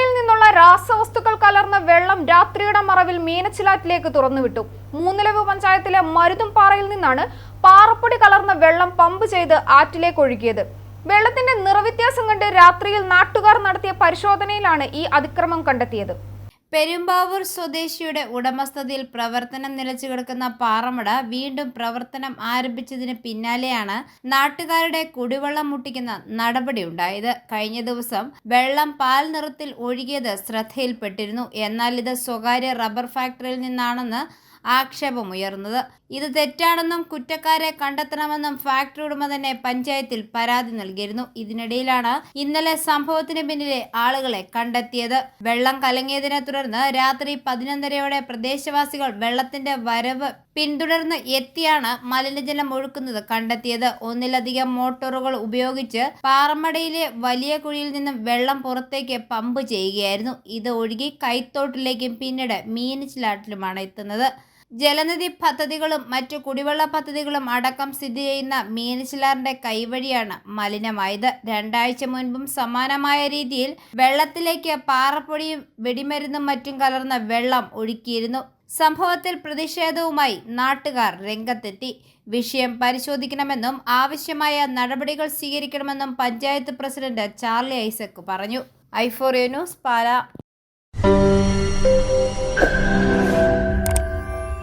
പാറമടയിൽ നിന്നുള്ള രാസവസ്തുക്കൾ കലർന്ന വെള്ളം രാത്രിയുടെ മറവിൽ മീനച്ചിലാറ്റിലേക്ക് തുറന്നുവിട്ടു. മൂന്നിലവ് പഞ്ചായത്തിലെ മരുതും പാറയിൽ നിന്നാണ് പാറപ്പൊടി കലർന്ന വെള്ളം പമ്പ് ചെയ്ത് ആറ്റിലേക്ക് ഒഴുകിയത്. വെള്ളത്തിന്റെ നിറവ്യത്യാസം കണ്ട് രാത്രിയിൽ നാട്ടുകാർ നടത്തിയ പരിശോധനയിലാണ് ഈ അതിക്രമം കണ്ടെത്തിയത്. പെരുമ്പാവൂർ സ്വദേശിയുടെ ഉടമസ്ഥതയിൽ പ്രവർത്തനം നിലച്ചു കിടക്കുന്ന പാറമട വീണ്ടും പ്രവർത്തനം ആരംഭിച്ചതിന് പിന്നാലെയാണ് നാട്ടുകാരുടെ കുടിവെള്ളം മുട്ടിക്കുന്ന നടപടി നടപടിയുണ്ടായത് കഴിഞ്ഞ ദിവസം വെള്ളം പാൽ നിറത്തിൽ ഒഴുകിയത് ശ്രദ്ധയിൽപ്പെട്ടിരുന്നു. എന്നാൽ ഇത് സ്വകാര്യ റബ്ബർ ഫാക്ടറിയിൽ നിന്നാണെന്ന് ആക്ഷേപമുയർന്നത് ഇത് തെറ്റാണെന്നും കുറ്റക്കാരെ കണ്ടെത്തണമെന്നും ഫാക്ടറി ഉടമ തന്നെ പഞ്ചായത്തിൽ പരാതി നൽകിയിരുന്നു. ഇതിനിടയിലാണ് ഇന്നലെ സംഭവത്തിന് പിന്നിലെ ആളുകളെ കണ്ടെത്തിയത്. വെള്ളം കലങ്ങിയതിനെ തുടർന്ന് രാത്രി പതിനൊന്നരയോടെ പ്രദേശവാസികൾ വെള്ളത്തിന്റെ വരവ് പിന്തുടർന്ന് എത്തിയാണ് മലിനജലം ഒഴുക്കുന്നത് കണ്ടെത്തിയത്. ഒന്നിലധികം മോട്ടോറുകൾ ഉപയോഗിച്ച് പാറമടയിലെ വലിയ കുഴിയിൽ നിന്നും വെള്ളം പുറത്തേക്ക് പമ്പ് ചെയ്യുകയായിരുന്നു. ഇത് ഒഴുകി കൈത്തോട്ടിലേക്കും പിന്നീട് മീനച്ചിലാട്ടിലുമാണ് എത്തുന്നത്. ജലനിധി പദ്ധതികളും മറ്റു കുടിവെള്ള പദ്ധതികളും അടക്കം സ്ഥിതി ചെയ്യുന്ന മീനച്ചിലാറിന്റെ കൈവഴിയാണ് മലിനമായത്. രണ്ടാഴ്ച മുൻപും സമാനമായ രീതിയിൽ വെള്ളത്തിലേക്ക് പാറപ്പൊടിയും വെടിമരുന്നും മറ്റും കലർന്ന വെള്ളം ഒഴുക്കിയിരുന്നു. സംഭവത്തിൽ പ്രതിഷേധവുമായി നാട്ടുകാർ രംഗത്തെത്തി. വിഷയം പരിശോധിക്കണമെന്നും ആവശ്യമായ നടപടികൾ സ്വീകരിക്കണമെന്നും പഞ്ചായത്ത് പ്രസിഡന്റ് ചാർലി ഐസക് പറഞ്ഞു. ഐഫോറിയോ ന്യൂസ് പാല.